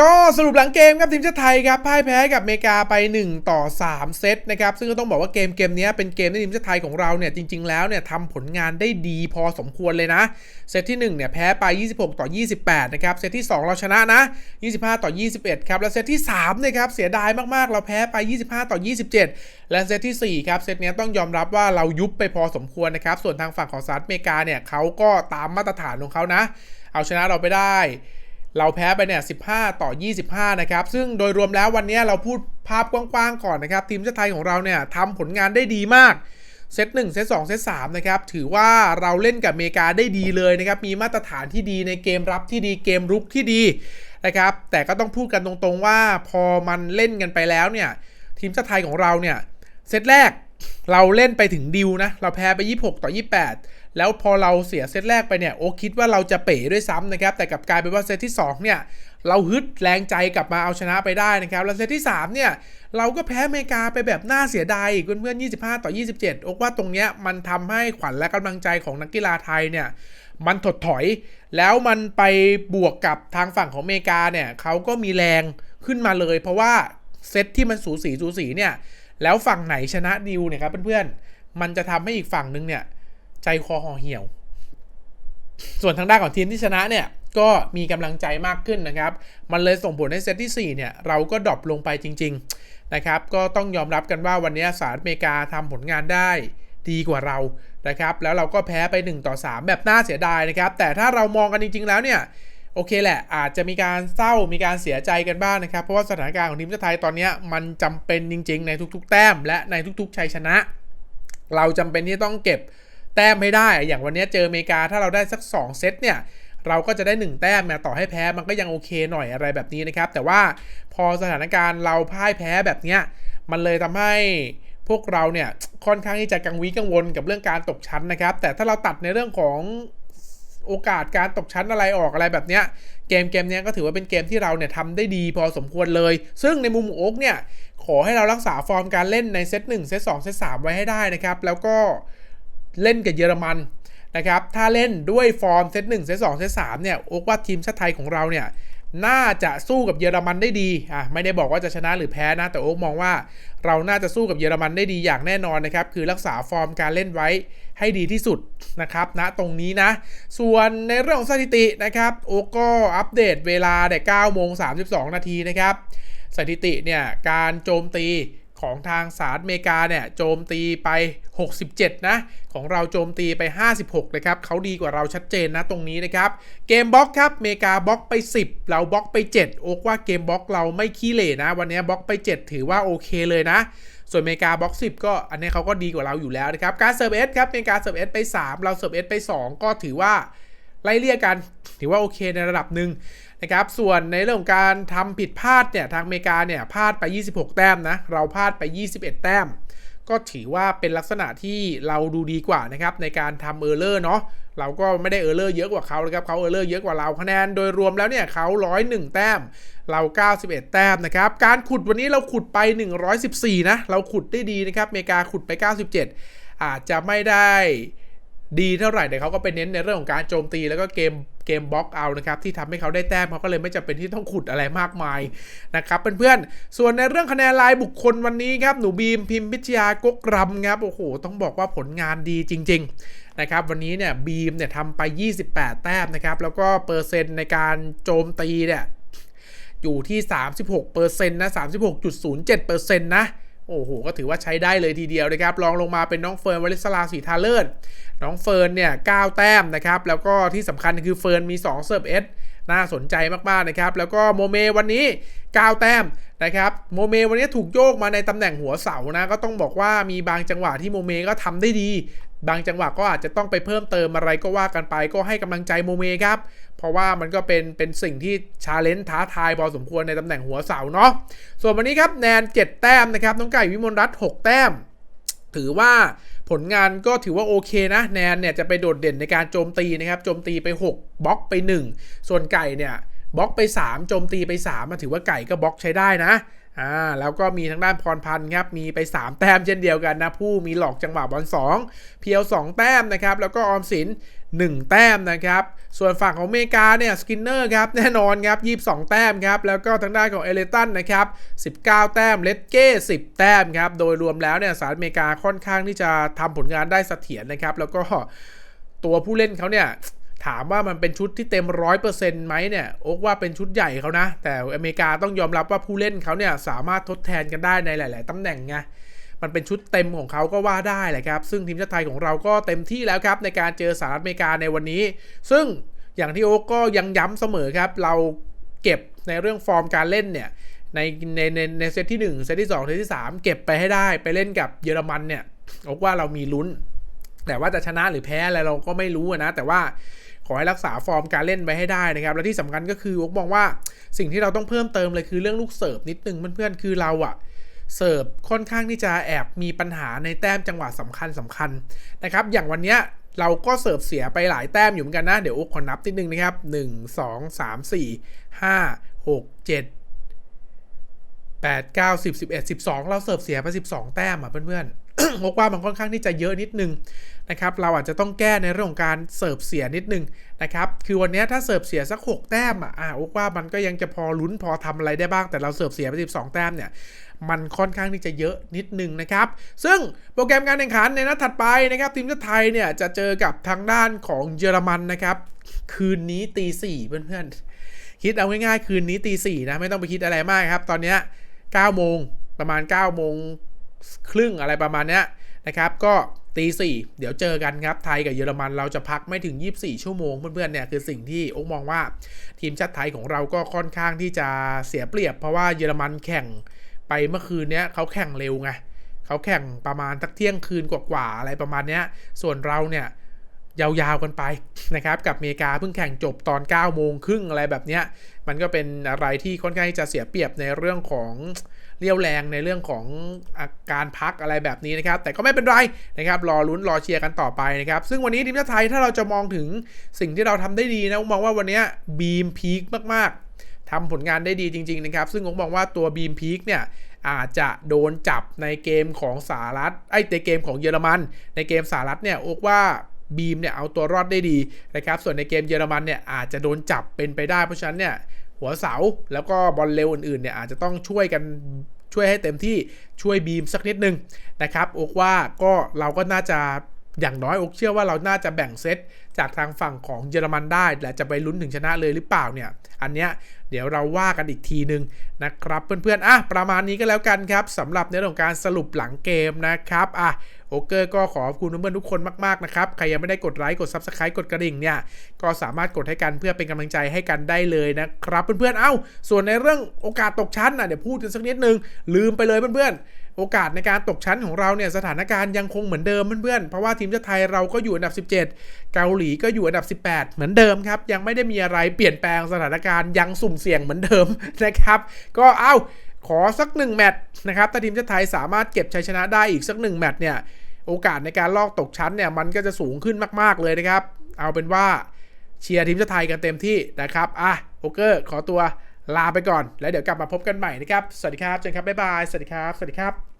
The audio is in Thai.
ก็สรุปหลังเกมครับทีมชาติไทยครับพ่ายแพ้กับอเมริกาไป 1 ต่อ 3 เซตนะครับซึ่งก็ต้องบอกว่าเกมเกมนี้เป็นเกมที่ทีมชาติไทยของเราเนี่ยจริง ๆ แล้วเนี่ยทำผลงานได้ดีพอสมควรเลยนะ เซตที่1เนี่ยแพ้ไป 26 ต่อ 28 นะครับ เซตที่ 2 เราชนะนะ 25 ต่อ 21 ครับ และเซตที่3เนี่ยครับเสียดายมากๆ เราแพ้ไป 25 ต่อ 27 และเซตทีสี่ 4 ครับ เซตนี้ต้องยอมรับว่าเรายุบไปพอสมควรนะครับส่วนทางฝั่งของสหรัฐอเมริกาเนี่ยเขาก็ตามมาตรฐานของเขานะ เอาชนะเราไปได้ เราแพ้ไปเนี่ย 15 ต่อ 25 นะครับ ซึ่งโดยรวมแล้ววันนี้เราพูดภาพกว้างๆก่อนนะครับ ทีมชาติไทยของเราเนี่ยทำผลงานได้ดีมากเซต1เซต2เซต3นะครับ ถือว่าเราเล่นกับอเมริกาได้ดีเลยนะครับ มีมาตรฐานที่ดีในเกมรับที่ดีเกมรุกที่ดีนะครับ แต่ก็ต้องพูดกันตรงๆว่าพอมันเล่นกันไปแล้วเนี่ย ทีมชาติไทยของเราเนี่ย เซตแรก เราเล่นไปถึงดิวนะ เราแพ้ไป 26 ต่อ 28 แล้วพอเราเสียเซตแรกไปเนี่ย โอ้คิดว่าเราจะเป๋ด้วยซ้ำนะครับ แต่กับกลายเป็นว่าเซตที่ 2 เนี่ย เราฮึดแรงใจกลับมาเอาชนะไปได้นะครับ แล้วเซตที่ 3 เนี่ย เราก็แพ้อเมริกาไปแบบน่าเสียดายอีกเพื่อนๆ25 ต่อ 27 โอ้ว่าตรงเนี้ยมันทำให้ขวัญและกำลังใจของนักกีฬาไทยเนี่ยมันถดถอย แล้วมันไปบวกกับทางฝั่งของอเมริกาเนี่ยเขาก็มีแรงขึ้นมาเลย เพราะว่าเซตที่มันสูสีสูสีเนี่ย แล้วฝั่งไหนชนะดิวเนี่ยครับเพื่อนๆ มันจะทำให้อีกฝั่งนึงเนี่ย ใจคอห่อเหี่ยว ส่วนทางด้านของทีมที่ชนะเนี่ย ก็มีกำลังใจมากขึ้นนะครับ มันเลยส่งผลให้เซตที่ 4 เนี่ย เราก็ดรอปลงไปจริง ๆ นะครับ ก็ต้องยอมรับกันว่าวันนี้สหรัฐอเมริกาทำผลงานได้ดีกว่าเรานะครับ แล้วเราก็แพ้ไป 1 ต่อ 3 แบบน่าเสียดายนะครับ แต่ถ้าเรามองกันจริง ๆ แล้วเนี่ย โอเคแหละ อาจจะมีการเศร้ามีการเสียใจกันบ้างนะครับ เพราะว่าสถานการณ์ของทีมชาติไทยตอนนี้มันจำเป็นจริง ๆ ในทุก ๆ แต้ม และในทุก ๆ ชัยชนะ เราจำเป็นที่ต้องเก็บแต้มให้ได้ อย่างวันนี้เจออเมริกาถ้าเราได้สัก 2 เซตเนี่ยเราก็จะได้ 1 แต้มนะต่อให้แพ้มันก็ยังโอเคหน่อยอะไรแบบนี้นะครับ แต่ว่าพอสถานการณ์เราพ่ายแพ้แบบเนี้ยมันเลยทำให้พวกเราเนี่ยค่อนข้างที่จะกังวลกังวลกับเรื่องการตกชั้นนะครับ แต่ถ้าเราตัดในเรื่องของ โอกาสการตกชั้นอะไรออกอะไรแบบเนี้ยเกมเกมนี้ก็ถือว่าเป็นเกมที่เราเนี่ยทำได้ดีพอสมควรเลย ซึ่งในมุมโอ๊กเนี่ยขอให้เรารักษาฟอร์มการเล่นในเซต1เซต2เซต3ไว้ให้ได้นะครับ แล้วก็เล่นกับเยอรมันนะครับ ถ้าเล่นด้วยฟอร์มเซต1เซต2เซต3เนี่ยโอ๊กว่าทีมชาติไทยของเราเนี่ย น่าจะสู้กับเยอรมันได้ดีอะไม่ได้บอกว่าจะชนะหรือแพ้นะ แต่โอ๊กมองว่าเราน่าจะสู้กับเยอรมันได้ดีอย่างแน่นอนนะครับ คือรักษาฟอร์มการเล่นไว้ให้ดีที่สุดนะครับณนะตรงนี้นะ ส่วนในเรื่องของสถิตินะครับ โอ๊กก็อัปเดตเวลาแต่9โมง32 นาทีนะครับ สถิติเนี่ยการโจมตี ของทางสหรัฐอเมริกาเนี่ยโจมตีไป 67 นะ ของเราโจมตีไป 56 นะครับเขาดีกว่าเราชัดเจนนะตรงนี้นะครับ เกมบล็อกครับอเมริกาบล็อกไป 10 เราบล็อกไป 7 โอ๊กว่าเกมบล็อกเราไม่ขี้เหร่นะ วันนี้บล็อกไป 7 ถือว่าโอเคเลยนะ ส่วนอเมริกาบล็อก 10 ก็อันนี้เขาก็ดีกว่าเราอยู่แล้วนะครับ การเสิร์ฟเอสครับอเมริกาเสิร์ฟเอสไป 3 เราเสิร์ฟเอสไป 2 ก็ถือว่าไล่เลี่ยกัน ถือว่าโอเคในระดับหนึ่ง นะครับ ส่วนในเรื่องของการทำผิดพลาดเนี่ยทางอเมริกาเนี่ยพลาดไป 26 แต้มนะ เราพลาดไป 21 แต้ม ก็ถือว่าเป็นลักษณะที่เราดูดีกว่านะครับในการทำเออร์เลอร์เนาะเราก็ไม่ได้เออร์เลอร์เยอะกว่าเขาเลยครับเขาเออร์เลอร์เยอะกว่าเราคะแนนโดยรวมแล้วเนี่ยเขา101 แต้ม เรา 91 แต้มนะครับ การขุดวันนี้เราขุดไป 114 นะ เราขุดได้ดีนะครับอเมริกาขุดไป 97 อาจจะไม่ได้ ดีเท่าไหร่แต่เขาก็ไปเน้นในเรื่องของการโจมตีแล้วก็เกมเกมบล็อกเอานะครับที่ทำให้เขาได้แต้มเขาก็เลยไม่จำเป็นที่ต้องขุดอะไรมากมายนะครับเพื่อนๆส่วนในเรื่องคะแนนรายบุคคลวันนี้ครับหนูบีมพิมพิชยากกรำครับโอ้โหต้องบอกว่าผลงานดีจริง ๆ นะครับ วันนี้เนี่ยบีมเนี่ยทำไป 28 แต้มนะครับ แล้วก็เปอร์เซ็นต์ในการโจมตีเนี่ยอยู่ที่ 36%นะ 36.07%นะ โอ้โห ก็ถือว่าใช้ได้เลยทีเดียวนะครับลองลงมาเป็นน้องเฟิร์นวลิสลาสีทาเลิศน้องเฟิร์นเนี่ย9แต้มนะครับ แล้วก็ที่สำคัญคือเฟิร์นมี2เซิร์ฟเอสน่าสนใจมากๆนะครับ แล้วก็โมเมวันนี้ 9 แต้มนะครับ โมเมวันนี้ถูกโยกมาในตำแหน่งหัวเสานะ ก็ต้องบอกว่ามีบางจังหวะที่โมเมก็ทำได้ดี บางจังหวะก็อาจจะต้องไปเพิ่มเติมอะไรก็ว่ากันไปก็ให้กำลังใจโมเมครับ เพราะว่ามันก็เป็นเป็นสิ่งที่ชาเลนจ์ท้าทายพอสมควรในตำแหน่งหัวเสาเนาะส่วนวันนี้ครับแนน 7 แต้มนะครับน้องไก่วิมลรัตน์6แต้ม ถือว่าผลงานก็ถือว่าโอเคนะ แนนเนี่ยจะไปโดดเด่นในการโจมตีนะครับโจมตีไป 6บล็อกไป 1 ส่วนไก่เนี่ยบล็อกไป 3 โจมตีไป3มาถือว่าไก่ก็บล็อกใช้ได้นะ อ่าแล้วก็มีทางด้านพรพันธ์ครับมีไป 3 แต้มเช่นเดียวกันนะผู้มีหลอกจังหวะบอล2 เพียว 2 แต้มนะครับแล้วก็ออมสิน 1 แต้มนะครับ ส่วนฝั่งของอเมริกาเนี่ยสกินเนอร์ครับแน่นอนครับ 22 แต้มครับแล้วก็ทางด้านของเอเลตันนะครับ19 แต้มเลดเก้ 10 แต้มครับโดยรวมแล้วเนี่ยสหรัฐอเมริกาค่อนข้างที่จะทำผลงานได้เสถียรนะครับแล้วก็ตัวผู้เล่นเขาเนี่ย ถามว่ามันเป็นชุดที่เต็มร้อยเปอร์เซ็นต์ไหมเนี่ยโอ๊กว่าเป็นชุดใหญ่เขานะ แต่อเมริกาต้องยอมรับว่าผู้เล่นเขาเนี่ยสามารถทดแทนกันได้ในหลาย ๆตำแหน่งไงมันเป็นชุดเต็มของเขาก็ว่าได้แหละครับ ซึ่งทีมชาติไทยของเราก็เต็มที่แล้วครับในการเจอสหรัฐอเมริกาในวันนี้ ซึ่งอย่างที่โอ๊กก็ยังย้ำเสมอครับ เราเก็บในเรื่องฟอร์มการเล่นเนี่ยในในในในเซตที่1เซตที่2เซตที่ 3 เก็บไปให้ได้ไปเล่นกับเยอรมันเนี่ยโอ๊กว่าเรามีลุ้น แต่ว่าจะชนะหรือแพ้อะไรเราก็ไม่รู้นะ แต่ว่า ขอให้รักษาฟอร์มการเล่นไปให้ได้นะครับและที่สำคัญก็คือโอ๊กมองว่าสิ่งที่เราต้องเพิ่มเติมเลยคือเรื่องลูกเสิร์ฟนิดนึงเพื่อนๆคือเราอะเสิร์ฟค่อนข้างที่จะแอบมีปัญหาในแต้มจังหวะสำคัญสำคัญนะครับอย่างวันเนี้ยเราก็เสิร์ฟเสียไปหลายแต้มอยู่เหมือนกันนะ เดี๋ยวโอ๊กขอนับนิดนึงนะครับ 1 2 3 4 5 6 7 8 9 10 11 12 เราเสิร์ฟเสียไป 12 แต้มอะเพื่อนๆโอ๊กว่ามันค่อนข้างที่จะเยอะนิดนึง นะครับเราอาจจะต้องแก้ในเรื่องของการเสิร์ฟเสียนิดนึงนะครับคือวันนี้ถ้าเสิร์ฟเสียสัก 6 แต้มอะอาโอ๊กว่ามันก็ยังจะพอลุ้นพอทำอะไรได้บ้างแต่เราเสิร์ฟเสียไป12 แต้มเนี่ยมันค่อนข้างที่จะเยอะนิดนึงนะครับ ซึ่งโปรแกรมการแข่งขันในนัดถัดไปนะครับทีมชาติไทยเนี่ยจะเจอกับทางด้านของเยอรมันนะครับคืนนี้ตีสี่เพื่อนๆคิดเอาง่ายๆคืนนี้ตีสี่นะไม่ต้องไปคิดอะไรมากครับ ตอนนี้ย9โมงประมาณ9โมงครึ่งอะไรประมาณเนี้ยนะครับ ก็ ตีสี่เดี๋ยวเจอกันครับ ไทยกับเยอรมันเราจะพักไม่ถึง 24 ชั่วโมงเพื่อนๆเนี่ยคือสิ่งที่โอ๊กมองว่าทีมชาติไทยของเราก็ค่อนข้างที่จะเสียเปรียบ เพราะว่าเยอรมันแข่งไปเมื่อคืนเนี้ยเขาแข่งเร็วไงเขาแข่งประมาณทักเที่ยงคืนกว่าๆอะไรประมาณเนี้ย ส่วนเราเนี่ย ยาวๆกันไปนะครับกับอเมริกาเพิ่งแข่งจบตอน 9 โมงครึ่งอะไรแบบเนี้ยมันก็เป็นอะไรที่ค่อนข้างจะเสียเปรียบในเรื่องของเรียวแรงในเรื่องของอาการพักอะไรแบบนี้นะครับ แต่ก็ไม่เป็นไรนะครับ รอลุ้นรอเชียร์กันต่อไปนะครับ ซึ่งวันนี้ทีมชาติไทยถ้าเราจะมองถึงสิ่งที่เราทำได้ดีนะมองว่าวันนี้บีมพีคมากๆทำผลงานได้ดีจริง ๆ นะครับ ซึ่งผมมองว่าตัวบีมพีคเนี่ยอาจจะโดนจับในเกมของสหรัฐไอ้ในเกมของเยอรมัน ในเกมสหรัฐเนี่ยโอกว่า บีมเนี่ยเอาตัวรอดได้ดีนะครับ ส่วนในเกมเยอรมันเนี่ยอาจจะโดนจับเป็นไปได้ เพราะฉะนั้นเนี่ยหัวเสาแล้วก็บอลเร็วอื่นๆเนี่ยอาจจะต้องช่วยกันช่วยให้เต็มที่ช่วยบีมสักนิดนึงนะครับโอกว่าก็เราก็น่าจะ อย่างน้อยอกเชื่อว่าเราน่าจะแบ่งเซตจากทางฝั่งของเยอรมันได้และจะไปลุ้นถึงชนะเลยหรือเปล่าเนี่ย อันเนี้ยเดี๋ยวเราว่ากันอีกทีนึงนะครับ เพื่อนๆอะประมาณนี้ก็แล้วกันครับสำหรับในเรื่องของการสรุปหลังเกมนะครับอะโอเกอร์ก็ขอบคุณเพื่อนๆทุกคนมากๆนะครับใครยังไม่ได้กดไลค์กด Subscribe กดกระดิ่งเนี่ยก็สามารถกดให้กันเพื่อเป็นกำลังใจให้กันได้เลยนะครับ เพื่อนๆเอ้า ส่วนในเรื่องโอกาสตกชั้นนะเดี๋ยวพูดกันสักนิดนึงลืมไปเลยเพื่อนๆ โอกาสในการตกชั้นของเราเนี่ยสถานการณ์ยังคงเหมือนเดิมเพื่อนๆ เพราะว่าทีมชาติไทยเราก็อยู่อันดับ 17 เกาหลีก็อยู่อันดับ 18 เหมือนเดิมครับ ยังไม่ได้มีอะไรเปลี่ยนแปลงสถานการณ์ยังสุ่มเสี่ยงเหมือนเดิมนะครับ ก็เอ้าขอสักหนึ่งแมตช์นะครับถ้าทีมชาติไทยสามารถเก็บชัยชนะได้อีกสักหนึ่งแมตช์เนี่ยโอกาสในการลอกตกชั้นเนี่ยมันก็จะสูงขึ้นมากๆเลยนะครับ เอาเป็นว่าเชียร์ทีมชาติไทยกันเต็มที่นะครับอะโอเกอร์ขอตัว ลาไปก่อน แล้วเดี๋ยวกลับมาพบกันใหม่นะครับ สวัสดีครับเจนครับบ๊ายบาย สวัสดีครับ สวัสดีครับ